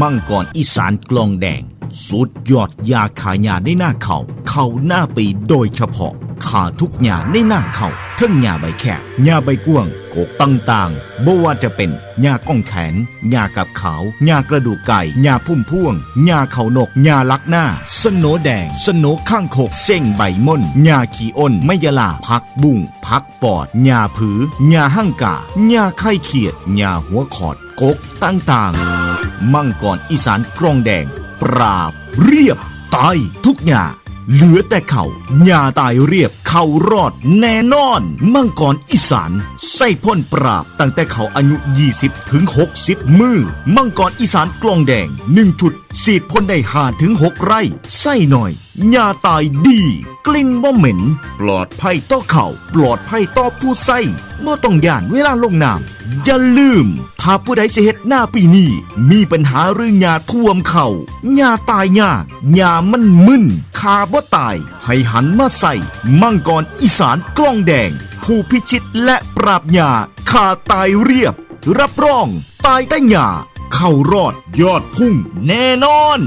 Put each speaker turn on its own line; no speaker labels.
มังกรอีสานกลองแดง สุดยอดยาขายาในหน้าเขา เขาหน้าปีโดยเฉพาะ ขาทุกหญ้าในหน้าเขาทั้งหญ้าใบแคบหญ้าใบกว้างโกกต่างๆบ่ว่าจะเป็นหญ้าก้องแขนหญ้ากับขาวหญ้ากระดูกไก่หญ้าพุ่มพ่วงหญ้าเขานกหญ้าลักหน้า สโนแดง สโนข้างโคกเส้งใบม่นหญ้าขี้อ้นไมยลาพักบุ้งพักปอดหญ้าผือหญ้าหั่งกาหญ้าไข่เขียดหญ้าหัวขอดกกต่างๆ มังกรอีสานกรองแดง ปราบ เรียบตายทุกอย่างเหลือแต่เขาหญ้าตายเรียบเขารอดแน่นอน มังกรอีสานไส้พ่นปราบตั้งแต่เขาอายุ 20 ถึง 60 มือ มังกรอีสานกลองแดง 1 จุดสีดพ่นได้หาถึง 6 ไร่ไส้หน่อย หญ้าตายดี กลิ่นบ่เหม็น ปลอดภัยต่อเขาปลอดภัยต่อผู้ใส่เมื่อต้องย่านเวลาลงน้ำอย่าลืม ถ้าผู้ใดสิเฮ็ดหน้าปีนี้ มีปัญหาเรื่องยาท่วมเข่าหญ้าตายยากหญ้ามันมึนคาบ่ตาย ให้หันมาใส่มังกรอีสานกล้องแดง ผู้พิชิตและปราบหญ้าคาตายเรียบ รับรอง ตายแต่หญ้าเข้ารอดยอดพุ่งแน่นอน